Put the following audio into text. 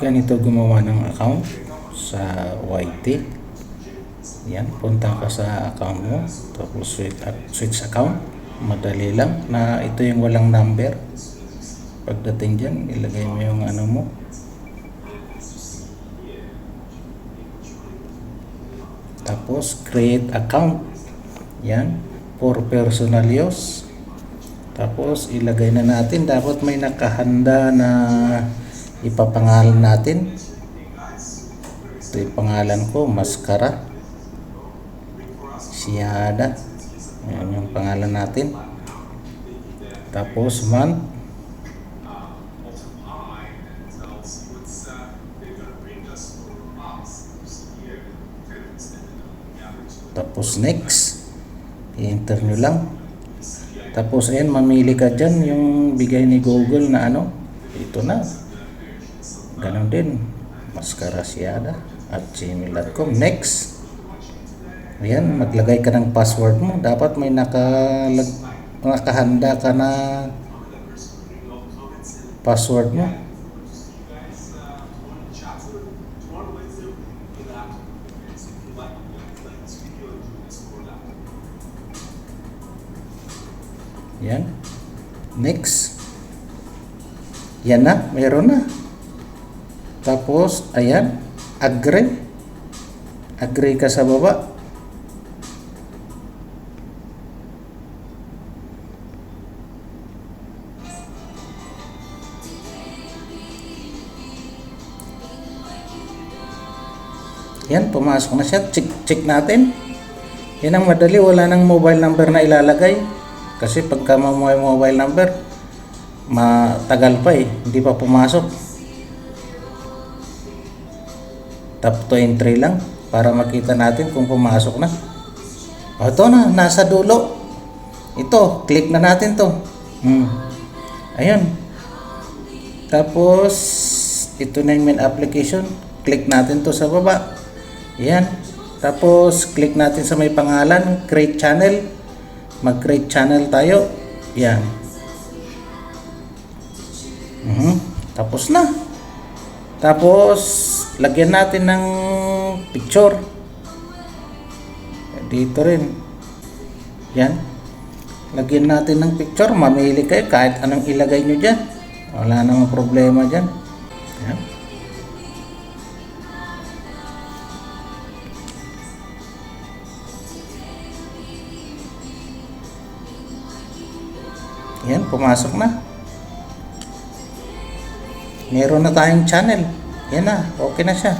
ganito gumawa ng account sa YT. Yan, punta ka sa account mo, tapos switch, switch account. Madali lang na ito yung walang number. Pagdating dyan, ilagay mo yung ano mo. Tapos, create account. Yan, for personal use. Tapos, ilagay na natin. Dapat may nakahanda na ipapangalan natin. Ito yung pangalan ko, Maskara. Siyada. Yan yung pangalan natin. Tapos, month. Tapos next, i-enter nyo lang. Tapos ayan, mamili ka dyan yung bigay ni Google na ano. Ito na. Ganon din. Mascarasiada at gmail.com. Next. Ayan, maglagay ka ng password mo. Dapat may nakalag, nakahanda ka na password mo. Yan. Next. Yan na, meron na. Tapos, ayan, agree. Agree ka sa baba. Yan, pumasok na siya. Check, check natin. Yan ang madali. Wala nang mobile number na ilalagay. Kasi pagka mo mobile number, matagal pa eh. Hindi pa pumasok. Tap to entry lang para makita natin kung pumasok na. O ito na, nasa dulo. Ito, click na natin to. Hmm. Ayun. Tapos, ito na yung main application. Click natin to sa baba. Yan. Tapos, click natin sa may pangalan, create channel. Mag-create channel tayo. Yan. Mhm. Tapos na. Tapos, lagyan natin ng picture. Dito rin. Yan. Lagyan natin ng picture. Mamili kayo kahit anong ilagay nyo dyan. Wala namang problema dyan. Yan. Yan, pumasok na. Meron na tayong channel. Yan na, okay na siya.